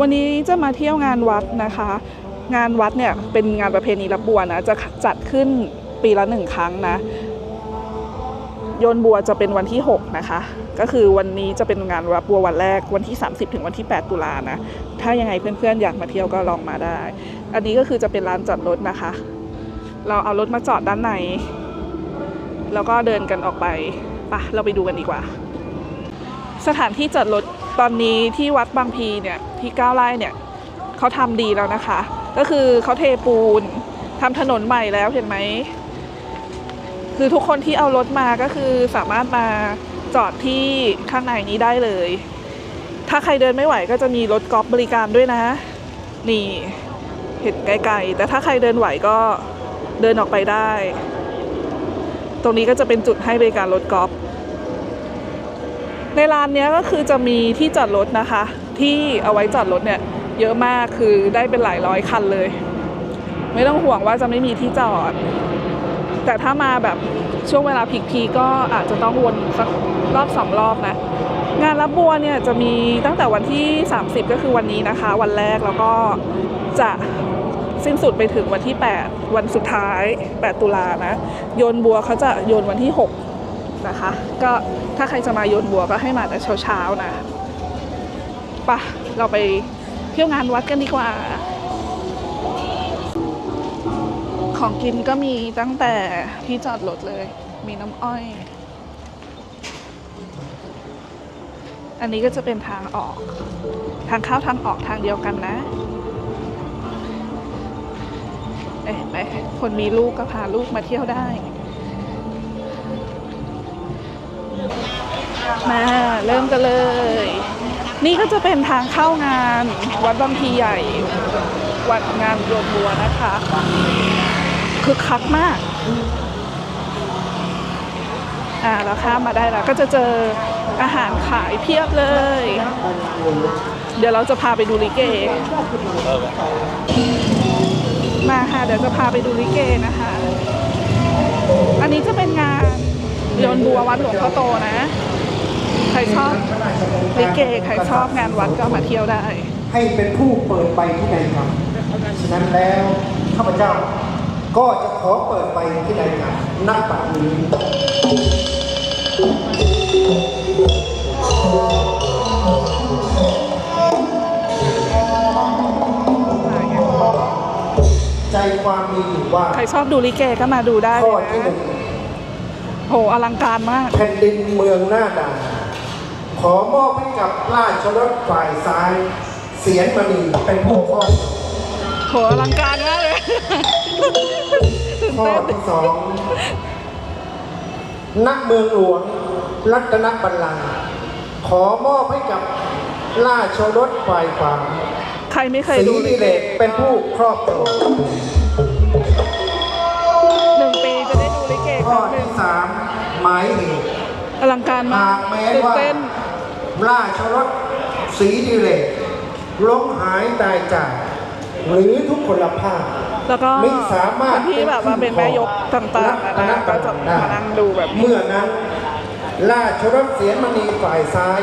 วันนี้จะมาเที่ยวงานวัดนะคะ งานวัดเนี่ยเป็นงานประเพณีรับบัวนะจะจัดขึ้นปีละหนึ่งครั้งนะโยนบัวจะเป็นวันที่ 6 นะคะ ก็คือวันนี้จะเป็นงานรับบัววันแรกวันที่ 30 ถึงวันที่ 8 ตุลานะ ถ้ายังไงเพื่อนๆ อยากมาเที่ยวก็ลองมาได้ อันนี้ก็คือจะเป็นลานจอดรถนะคะ เราเอารถมาจอดด้านใน แล้วก็เดินกันออกไปปะเราไปดูกันดีกว่า สถานที่จอดรถตอนนี้ที่วัดบางพีเนี่ยที่ก้าวไร่เนี่ยเขาทำดีแล้วนะคะ ก็คือเขาเทปูนทำถนนใหม่แล้วเห็นไหมคือทุกคนที่เอารถมาก็คือสามารถมาจอดที่ข้างในนี้ได้เลย ถ้าใครเดินไม่ไหวก็จะมีรถกอล์ฟบริการด้วยนะ นี่เห็นไกลๆ แต่ถ้าใครเดินไหวก็เดินออกไปได้ ตรงนี้ก็จะเป็นจุดให้บริการรถกอล์ฟ ในร้านนี้ก็คือจะมีที่จอดรถนะคะ ที่เอาไว้จอดรถเนี่ยเยอะมากคือได้เป็นหลายร้อยคันเลย ไม่ต้องห่วงว่าจะไม่มีที่จอด แต่ถ้ามาแบบช่วงเวลาพีคๆก็อาจจะต้องวนสักรอบสองรอบนะ งานรับบัวเนี่ยจะมีตั้งแต่วันที่ 30 ก็คือวันนี้นะคะ วันแรกแล้วก็จะสิ้นสุดไปถึงวันที่ 8 วันสุดท้าย 8 ตุลานะ โยนบัวเขาจะโยนวันที่ 6 นะคะ ก็ถ้าใครจะมาโยนบัวก็ให้มาแต่เช้าๆนะปะเราไปเที่ยวงานวัดกันดีกว่า ของกินก็มีตั้งแต่ที่จอดรถเลย มีน้ำอ้อย อันนี้ก็จะเป็นทางออก ทางเข้าทางออกทางเดียวกันนะเอ๊ะไปคนมีลูกก็พาลูกมาเที่ยวได้ มาเริ่มกันเลย นี่ก็จะเป็นทางเข้างาน วัดบางพีใหญ่ วัดงานรวมบัวนะคะคึกคักมาก อ่าเราข้ามมาได้แล้ว ก็จะเจออาหารขายเพียบเลย เดี๋ยวเราจะพาไปดูลิเก มาค่ะ เดี๋ยวจะพาไปดูลิเกนะคะ อันนี้จะเป็นงานโยนบัววัดหลวงพ่อโตนะ ใครชอบลิเกใครชอบงานวัดก็มาเที่ยวได้ ให้เป็นผู้เปิดไปที่ใดครับฉะนั้นแล้วข้าพเจ้าก็จะขอเปิดไปที่ใดครับนักปัจจุบันใจความมีอยู่ว่า ใครชอบดูลิเกก็มาดูได้เลข้อยที่หนะนึ่งโหอลังการมาก แผ่นดินเมืองหน้าด่าน ขอมอบให้กับราชรถฝ่ายซ้าย เสียนมณีเป็นผู้ครอบโหอลังการมากเลยตื่นข้อเต้นที่สองณเมืองหลวงรัตนบัลลังก์ขอมอบให้กับราชรถฝ่ายขวาใครไม่เคยสีดูลิดิเกเลกเป็นผู้ครอบครองหนึ่งปีจะได้ดูลิเกคข้อรั้งหนึ่ที่งสามหมายเหตุอลังการมาหากกแม้ตื่นว่าเต้น ราชรถสีดิเลกล้มหายตายจาก หรือทุกคนละภาพแล้วก็ไม่สามารถคนที่แบบว่าเป็นแม่ยกต่างๆนะก็จะมานั่งดูแบบนี้เมื่อนั้นราชรถเสียนมณีฝ่ายซ้าย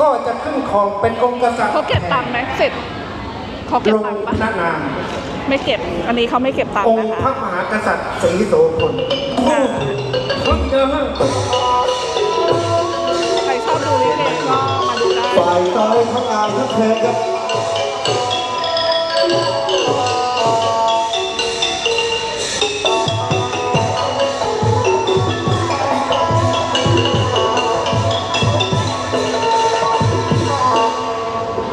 ก็จะขึ้นครองเป็นองค์กษัตริย์เขาเก็บตังค์ไหมเสร็จเขาเก็บลงตังค์ปะพระนามไม่เก็บ อันนี้เขาไม่เก็บตังอค์งนะค์พคะระมหากษัตริย์ศรีโสพลคู่พึ่งเจอ ฝ่ายซ้ายพระงามพระเทพครับ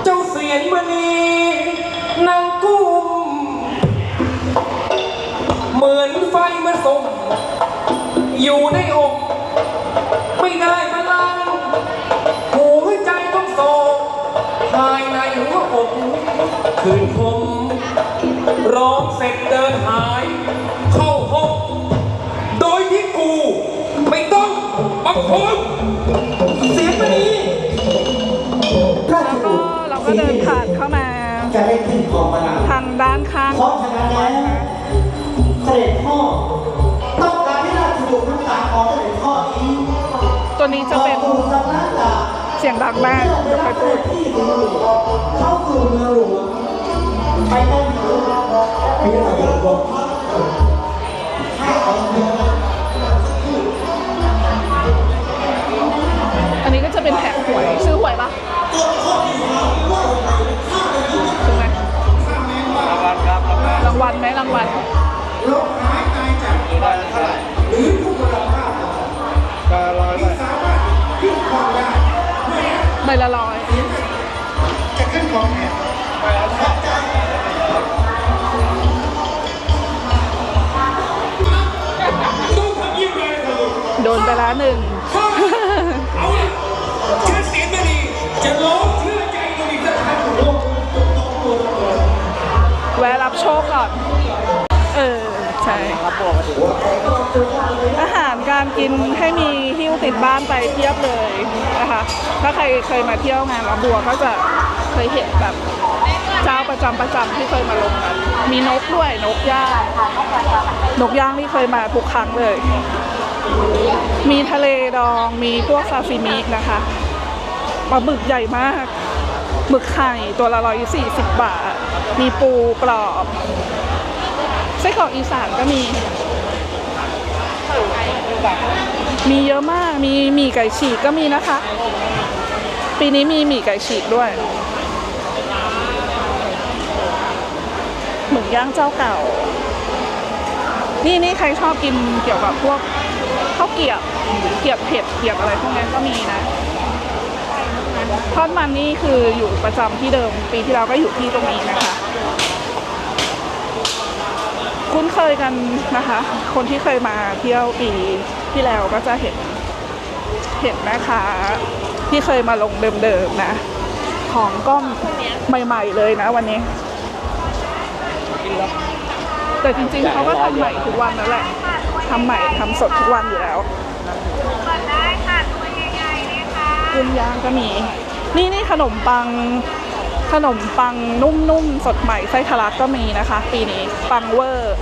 เจ้าเสียนมณีนางกุ้มเหมือนไฟมาส่งอยู่ในอก ไม่ได้พลัายในหัวอกคืนคมร้องเสร็จเดินหาย เข้าห้องโดยที่กู ไม่ต้องบังคับเสียนมณีราชแล้วก็บุตรเราก็เดินผ่านเข้ามาจะได้ขึ้นครองพระนามทางด้านข้างเพราะฉะนั้นแล้วเสด็จพ่อต้องการให้ราชบุตรทั้งสามของเสด็จพ่อนี้ตัวนี้จะเป็น เสียงดังมากจะไปพูด้วไปต้งฐานอพระไปยับอกพระให้ออกเอง ใบละร้อยจะขึ้นครองแทนต้องทำยิ่งเลยเถอะโดนไปละหนึ่งเอาล่ะฉันเสียงไม่ดีจะร้องเชื่อใจตัวอีกสักครั้งโอ้แวะรับโชคก่อน เออ ใช่อาหารการกินให้มีหิ้วติดบ้านไปเทียบเลยนะคะ ถ้าใครเคยมาเที่ยวงานรับบัวก็จะเคยเห็นแบบเจ้าประจำประจำที่เคยมาลงกัน มีนกด้วยนกย่าง นกย่างที่เคยมาทุกครั้งเลย มีทะเลดอง มีพวกซาซิมินะคะปลาหมึกใหญ่มากหมึกไข่ตัวละร้อยสี่สิบบาท มีปูกรอบไส้กรอกอีสานก็มี มีเยอะมาก มีหมี่ไก่ฉีกก็มีนะคะ ปีนี้มีหมี่ไก่ฉีกด้วยหมึกย่างเจ้าเก่า นี่นี่ใครชอบกินเกี่ยวกับพวกข้าวเกรียบเกรียบเผ็ดเกรียบอะไรพวกนี้ก็มีนะทอดมันนี่คืออยู่ประจำที่เดิม ปีที่แล้วก็อยู่ที่ตรงนี้นะคะ คุ้นเคยกันนะคะ คนที่เคยมาเที่ยวปีที่แล้วก็จะเห็นเห็นนะคะที่เคยมาลงเดิมๆนะ ของก็ใหม่ๆเลยนะวันนี้แต่จริงๆเขาก็ทำใหม่ทุกวันนั่นแหละทำใหม่ทำสดทุกวันอยู่แล้วก่อนได้ค่ะตัวใหญ่ๆเลยค่ะกุ้งย่างก็มี นี่นี่ขนมปัง ขนมปังนุ่มๆ สดใหม่ไส้ทะลักก็มีนะคะ ปีนี้ปังเวอร์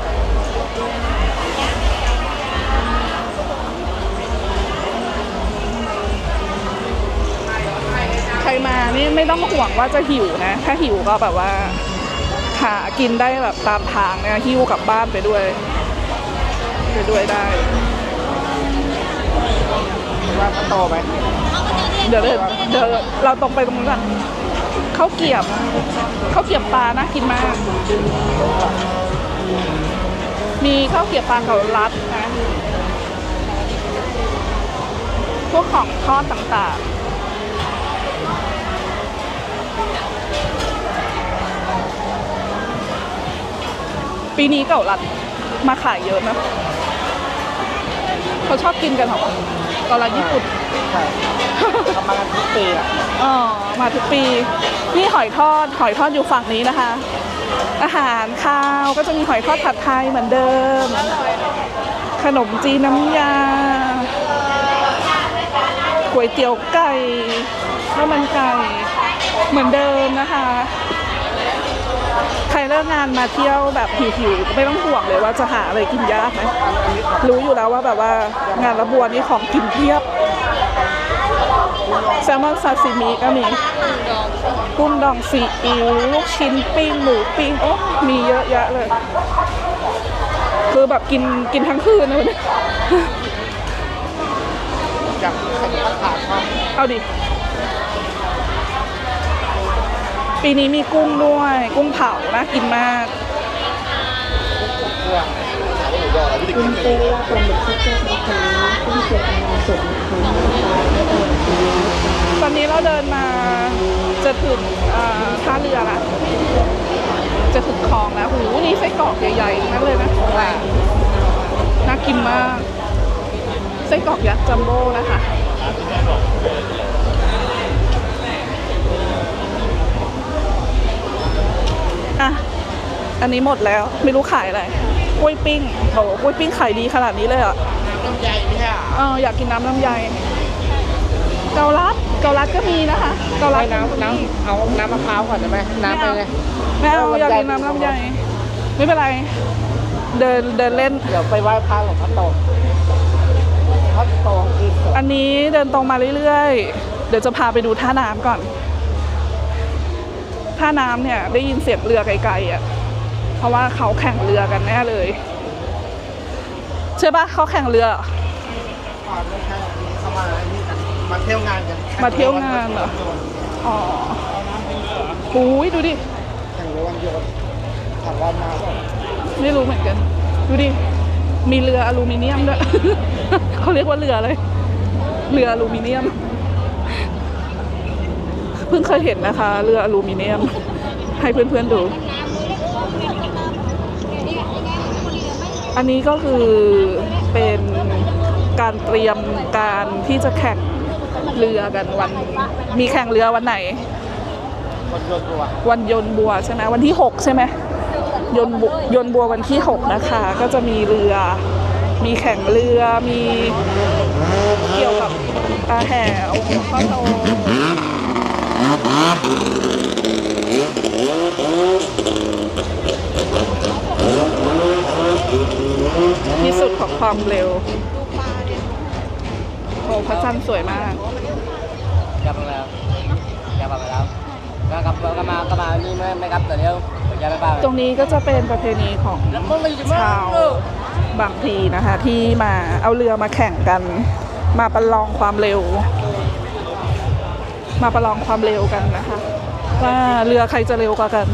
ใครมานี่ไม่ต้องห่วงว่าจะหิวนะ ถ้าหิวก็แบบว่า หากินได้แบบตามทางนะหิ้วกลับบ้านไปด้วย ไปด้วยได้ว่าเขาโตไหมเดี๋ยวเดี๋ยวเดี๋ยวเราตรงไปตรงนู้นก่อน ข้าวเกรียบข้าวเกรียบปลาน่ากินมาก มีข้าวเกรียบปลาเกาลัดนะ พวกของทอดต่างๆปีนี้เก่าลัดมาขายเยอะนะ เขาชอบกินกันเหรอเกาลัดญี่ปุ่น ใช่ทำมาทุกปีอะอ๋อ มาทุกปี นี่หอยทอด หอยทอดอยู่ฝั่งนี้นะคะ อาหารข้าวก็จะมีหอยทอดผัดไทยเหมือนเดิม ขนมจีนน้ำยาก๋วยเตี๋ยวไก่ข้าวมันไก่เหมือนเดิมนะคะ ใครเลิกงานมาเที่ยวแบบหิวๆก็ไม่ต้องห่วงเลยว่าจะหาอะไรกินยากไหมรู้อยู่แล้วว่าแบบว่างานระบวนนี่ของกินเพียบ แซลมอนซาซิมิก็มีกุ้งดองซีอิ๊วลูกชิ้นปิ้งหมูปิ้งโอ้มีเยอะแยะเลย คือแบบกินกินทั้งคืนนะวันนี้อยากใครจะขาดครับเอาดิ ปีนี้มีกุ้งด้วย กุ้งเผานะกินมากกุ้งเต้นปลาหมึกชุบแซ่บนะคะกุ้งเสียบงาสดนะคะ ตอนนี้เราเดินมาจะถึงท่าเรือละจะถึงคลองแล้วหูนี่ไส้กรอกใหญ่ๆนั่นเลยนะน่ากินมากไส้กรอกยักษ์จัมโบ้นะคะอะอันนี้หมดแล้วไม่รู้ขายอะไรกล้วยปิ้งโหกล้วยปิ้งขายดีขนาดนี้เลยอะ้ำใหญ่ไหมฮะเอออยากกินน้ำลำไย เกาลัด เกาลัดก็มีนะคะเกาลัดน้ำน้ำเอาน้ำมะพร้าวก่อนได้ไหมน้ำไปเลยไม่เอาอยากกินน้ำลำไยไม่เป็นไร เดินเดินเล่น เดี๋ยวไปไหว้พระหลวงพ่อโตพ่อโตคือสวยอันนี้เดินตรงมาเรื่อยๆ เดี๋ยวจะพาไปดูท่าน้ำก่อน ท่าน้ำเนี่ยได้ยินเสียงเรือไกลๆอะ เพราะว่าเขาแข่งเรือกันแน่เลย ใช่ปะเขาแข่งเรือเข้ามานี่กันมาเที่ยวงานกันมาเที่ยวงานเหรอ อ๋อหูยดูดิ แข่งเรือวันโยนถามว่ามาเปล่าไม่รู้เหมือนกัน ดูดิ มีเรืออลูมิเนียมด้วย เขาเรียกว่าเรือเลย เรืออลูมิเนียม เพิ่งเคยเห็นนะคะ เรืออลูมิเนียม ให้เพื่อนๆดู อันนี้ก็คือเป็นการเตรียมการที่จะแข่งเรือกันวัน มีแข่งเรือวันไหนคนยนตัววันยนต์บัวใช่ไหมวันที่ 6 ใช่ไหมยนต์บุยนต์บัววันที่ 6 นะคะ ก็จะมีเรือ มีแข่งเรือ มีเกี่ยวกับอาแห่เอาหัวข้าวโต ที่สุดของความเร็ว โอ้พระจันทร์สวยมาก กลับมาแล้วกลับมาแล้วก็กลับก็มาก็มานี่ไม่ไม่กลับแต่เดียวเดี๋ยวจะไปบ้านตรงนี้ก็จะเป็นประเพณีของชาวบางพลีนะคะ ที่มาเอาเรือมาแข่งกัน มาประลองความเร็ว มาประลองความเร็วกันนะคะ ว่าเรือใครจะเร็วกว่ากัน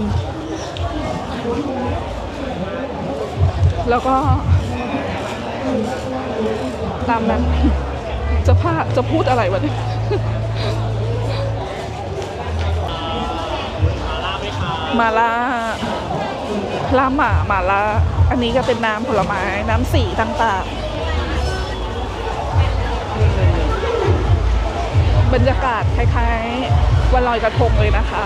แล้วก็ตามนั้นจะพาจะพูดอะไรวะเนี่ยมาล่าลาหมาหมาล่าอันนี้ก็เป็นน้ำผลไม้น้ำสีต่างๆ บรรยากาศคล้ายๆ วันลอยกระทงเลยนะคะ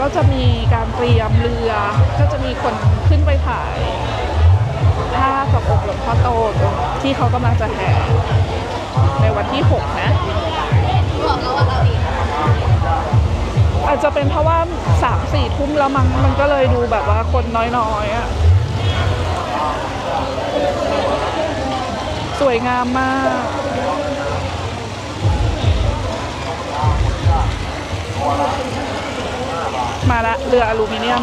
ก็จะมีการเตรียมเรือ ก็จะมีคนขึ้นไปถ่ายภาพกับองค์หลวงพ่อโตที่เขากำลังจะแห่ในวันที่ 6 นะอาจจะเป็นเพราะว่าสามสี่ทุ่มแล้วมั้งมันก็เลยดูแบบว่าคนน้อยๆอะสวยงามมาก มาละเรืออลูมิเนียม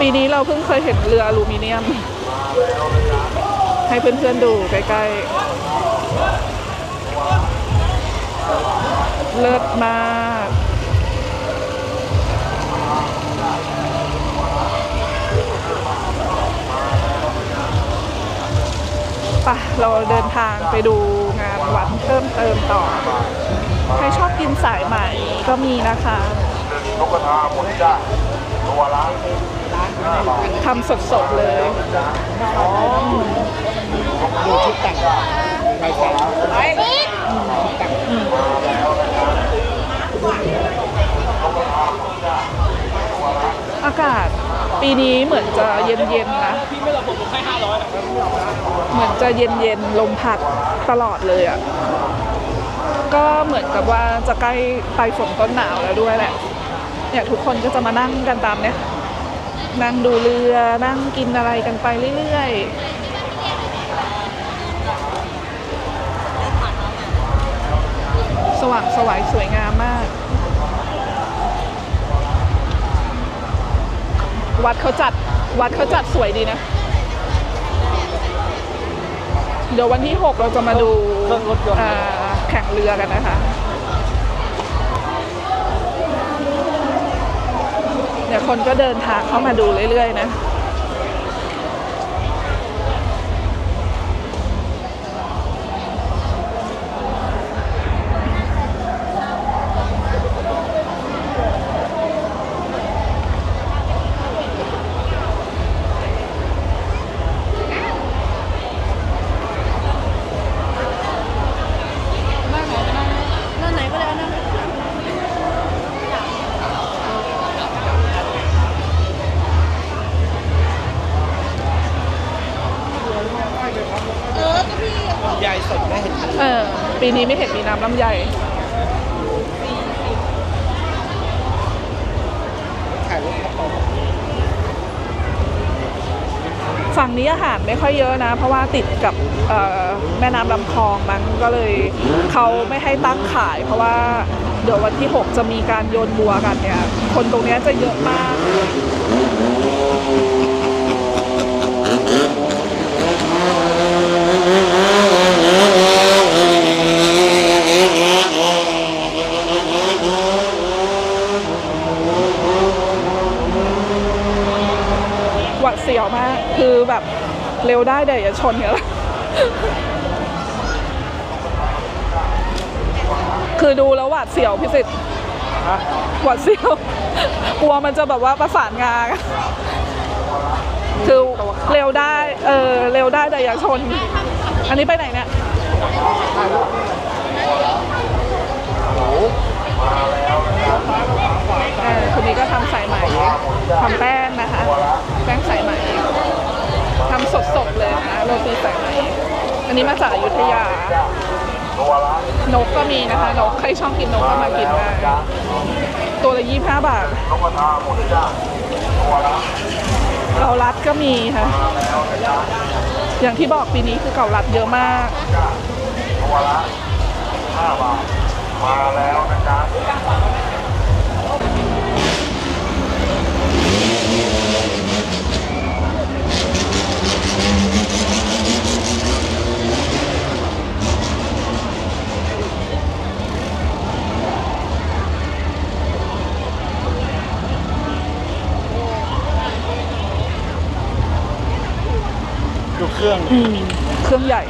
ปีนี้เราเพิ่งเคยเห็นเรืออลูมิเนียม ให้เพื่อนๆดูใกล้ๆ เลิศมากไปะเราเดินทางไปดูานวัดเพิ่มเติมต่อ ใครชอบกินสายไหมก็มีนะคะทำสดๆเลยดูชุดแต่งในแต่งอากาศปีนี้เหมือนจะเย็นๆนะ เหมือนจะเย็นๆ ลมพัด ตลอดเลยอะ่ะ ก็เหมือนกับว่าจะใกล้ปลายฝนต้นหนาวแล้วด้วยแหละเนี่ยทุกคนก็จะมานั่งกันตามเนี่ย นั่งดูเรือ นั่งกินอะไรกันไปเรื่อยๆ สว่างสวยสวยงามมาก วัดเขาจัด วัดเขาจัดสวยดีนะ เดี๋ยววันที่ 6 เราจะมาดูอ่าแข่งเรือกันนะคะ เดี๋ยวคนก็เดินทางเข้ามาดูเรื่อยๆนะ ปีนี้ไม่เห็นมีน้ำลำไยฝั่งนี้อาหารไม่ค่อยเยอะนะ เพราะว่าติดกับแม่น้ำลำคลองมันก็เลยเขาไม่ให้ตั้งขาย เพราะว่าเดี๋ยววันที่ 6 จะมีการโยนบัวกันเนี่ย คนตรงนี้จะเยอะมาก หวัดเสียวมาก คือแบบ เร็วได้แต่อย่าชนเนี่ยแหละคือดูแล้วหวาดเสียวพิสิทธิ์หวาดเสียวกลัวมันจะแบบว่าประสานงากันคือเร็วได้ เออเร็วได้แต่อย่าชน อันนี้ไปไหนเนี่ยเออคนนี้ก็ทำสายไหมทำแป้งนะคะ แป้งสายไหม ทำสดๆเลยนะโรตีสายไหมอันนี้มาจากอยุธยา นกก็มีนะคะ นกใครชอบกินนกก็มากินได้ตัวละยี่ห้าบาทเกาลัดก็มีค่ะ อย่างที่บอกปีนี้คือเกาลัดเยอะมากดูเครื่อง อืมเครื่องใหญ่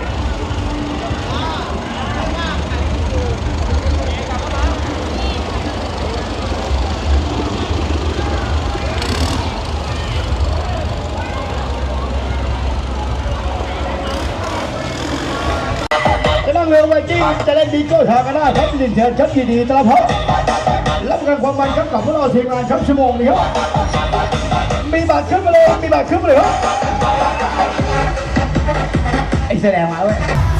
จะนั่งเรือไวกิ้งจะเล่นดีโก้ทางกันได้ครับยินเชิญครับยินดีต้อนรับรับรับประกันความมันครับกับพวกเราทีมงานครับชั่วโมงนี้ครับมีบัตรขึ้นมาเลยมีบัตรขึ้นมาเลยครับ ไอแส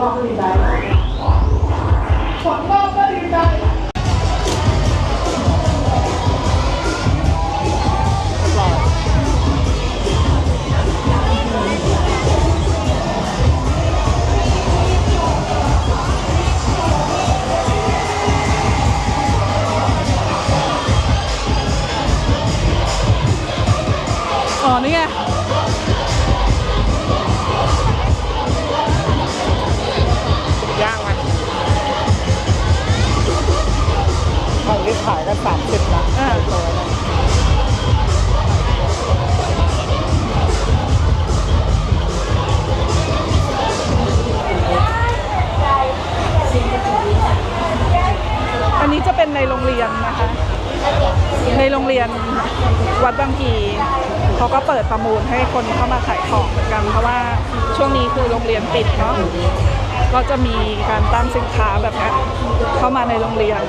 For me. ขายกันสามสิบนะอันนี้จะเป็นในโรงเรียนนะคะ ในโรงเรียนวัดบางกีเขาก็เปิดประมูลให้คนเข้ามาขายของเหมือนกัน เพราะว่าช่วงนี้คือโรงเรียนปิดเนาะ ก็จะมีการตั้งสินค้าแบบนี้เข้ามาในโรงเรียน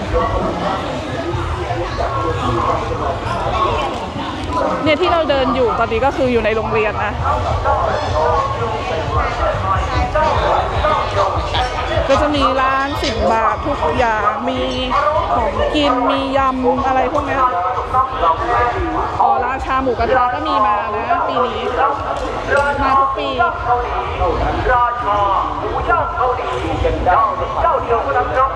เนี่ยที่เราเดินอยู่ตอนนี้ก็คืออยู่ในโรงเรียนนะ ก็จะมีร้านสิบบาททุกอย่างมีของกินมียำอะไรพวกนี้อ๋อราชาหมูกระทะก็มีมานะปีนี้มา ย่างเกปีราชาหมูย่างเกาหลีเจ้าเจ้เดียวก็ทั้งครับ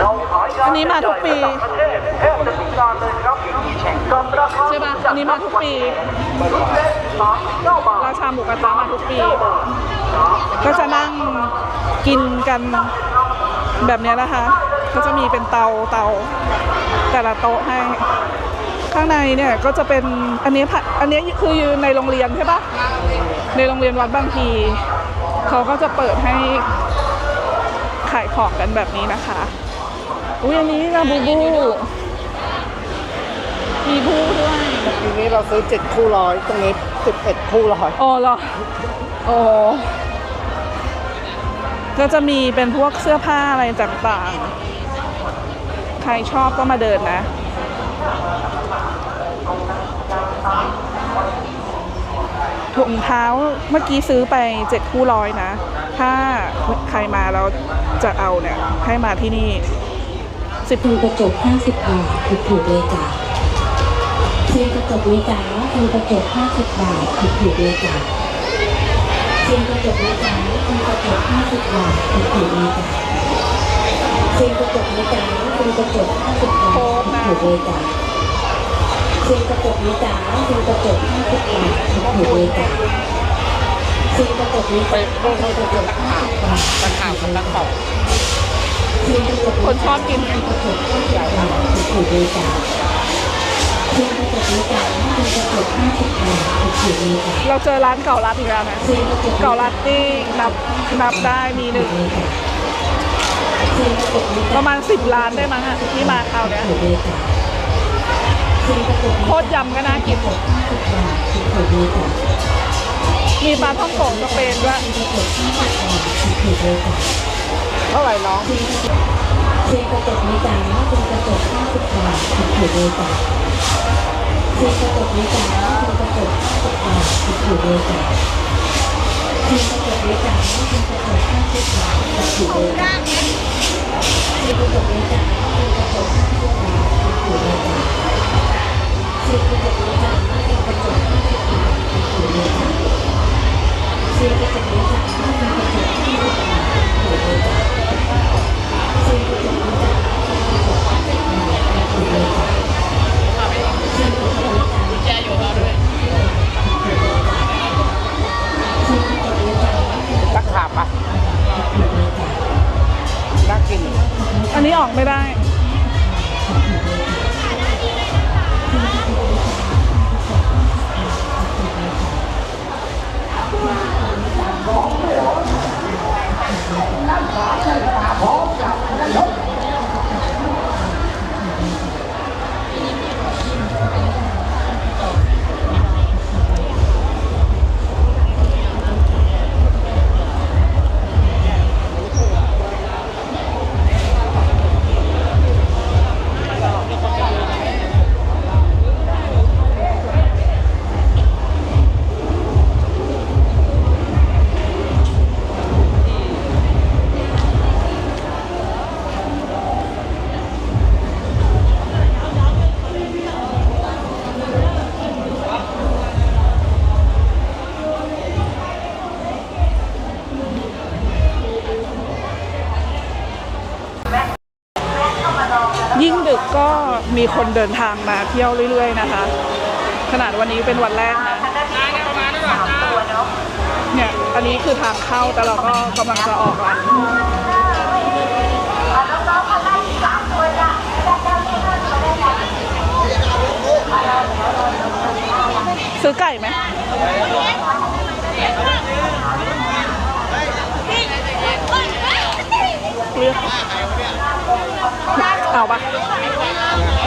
เราขายอันนี้มาทุกปีดตายใช่ปะอันนี้มาทุกปีราชาหมูกระทะมาทุกปี ก็จะนั่งกินกันแบบนี้นะคะ ก็จะมีเป็นเตาเตาแต่ละโต๊ะให้ ข้างในเนี่ยก็จะเป็นอันนี้อันนี้คืออยู่ในโรงเรียนใช่ปะ ในโรงเรียนวัดบางทีเขาก็จะเปิดให้ขายของกันแบบนี้นะคะ อุ้ยอันนี้นะบูบูมีบูด้วยทีนี้เราซื้อเ7คู่ร้อยตรงนี้ 11 คู่ร้อยอ๋อเหรออ๋อ้ก็จะมีเป็นพวกเสื้อผ้าอะไรต่างๆ ใครชอบก็มาเดินนะ ถุงเท้าเมื่อกี้ซื้อไปเจ็ดคู่ร้อยนะ ถ้าใครมาแล้วจะเอาเนี่ยให้มาที่นี่สิบถุงกระจกห้าสิบบาทถูกถูกเลยจ้ะเทียนกระจกเลยจ้ะถุงกระจกห้าสิบบาทถูกถูกเลยจ้ะเทียนกระจกเลยจ้ะถุงกระจกห้าสิบบาทถูกถูกเลยจ้ะเทียนกระจกเลยจ้ะถุงกระจกห้าสิบบาทถูกถูกเลยจ้ะ คืนกระจกนี้จ้าคืนกระจกห้าสิบบาทถูกเลยจ้ะคืนกระจกนี้ไปโอ้โหกระจกห้าสิบบาทตะข่าวกับตะอบคนชอบกินกระจกห้าสิบบาทถูกเลยจ้ะคืนกระจกนี้จ๋าคืนกระจกห้าสิบบาทถูกเลยจ้ะเราเจอร้านเก่ารัดอีกแล้วนะเก่ารัดที่นับนับได้มีหนึ่งประมาณสิบร้านได้มั้งฮะที่มาคราวเนี้ย โคตรยำก็น่ากินมีปลาท่องโกะสเปนด้วยเท่าไหร่น้องเซนกระจกในจานเซนกระจก50บาทผิดถูกเลยจ้ะเซนกระจกในจานเซนกระจก50บาทผิดถูกเลยจ้ะเซนกระจกในจานเซนกระจก50บาทผิดถูกเลยจ้ะเซนกระจกในจานเซนกระจก50บาทผิดถูกเลยจ้ะ เที่ยวเรื่อย ๆ นะคะ ขนาดวันนี้เป็นวันแรกนะเนี่ยอันนี้คือทางเข้าแต่เราก็กำลังจะออกแล้วซื้อไก่ไหมเลือกเอาปะ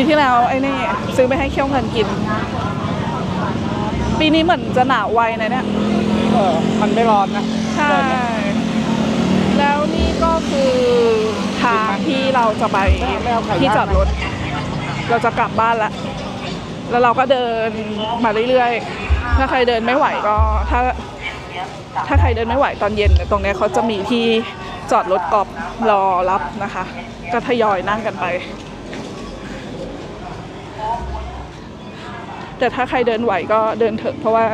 ปีที่แล้วไอ้นี่ซื้อไปให้เคี่ยวเงินกิน ปีนี้เหมือนจะหนาวไวนะเนี่ย เออมันไม่ร้อนนะใช่ แล้วนี่ก็คือทางที่เราจะไปที่จอดรถ เราจะกลับบ้านละ แล้วเราก็เดินมาเรื่อยๆ ถ้าใครเดินไม่ไหวก็ถ้าถ้าใครเดินไม่ไหวตอนเย็นเนี่ยตรงเนี้ยเขาจะมีที่จอดรถกอล์ฟรอรับนะคะ ก็ทยอยนั่งกันไป แต่ถ้าใครเดินไหวก็เดินเถอะเพราะว่า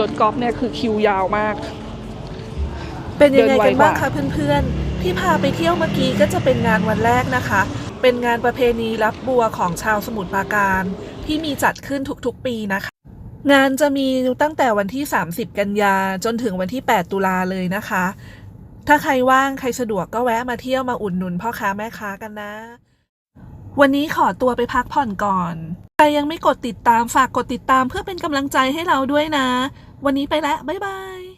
รถกอล์ฟเนี่ยคือคิวยาวมาก เป็นยังไงกันบ้างเดินไวกคะว่าเพื่อนๆ ที่พาไปเที่ยวเมื่อกี้ก็จะเป็นงานวันแรกนะคะ เป็นงานประเพณีรับบัวของชาวสมุทรปราการ ที่มีจัดขึ้นทุกๆปีนะคะ งานจะมีตั้งแต่วันที่ 30 กันยาจนถึงวันที่ 8 ตุลาเลยนะคะ ถ้าใครว่างใครสะดวกก็แวะมาเที่ยวมาอุดหนุนพ่อค้าแม่ค้ากันนะ วันนี้ขอตัวไปพักผ่อนก่อน ใครยังไม่กดติดตามฝากกดติดตามเพื่อเป็นกำลังใจให้เราด้วยนะ วันนี้ไปแล้วบ๊ายบาย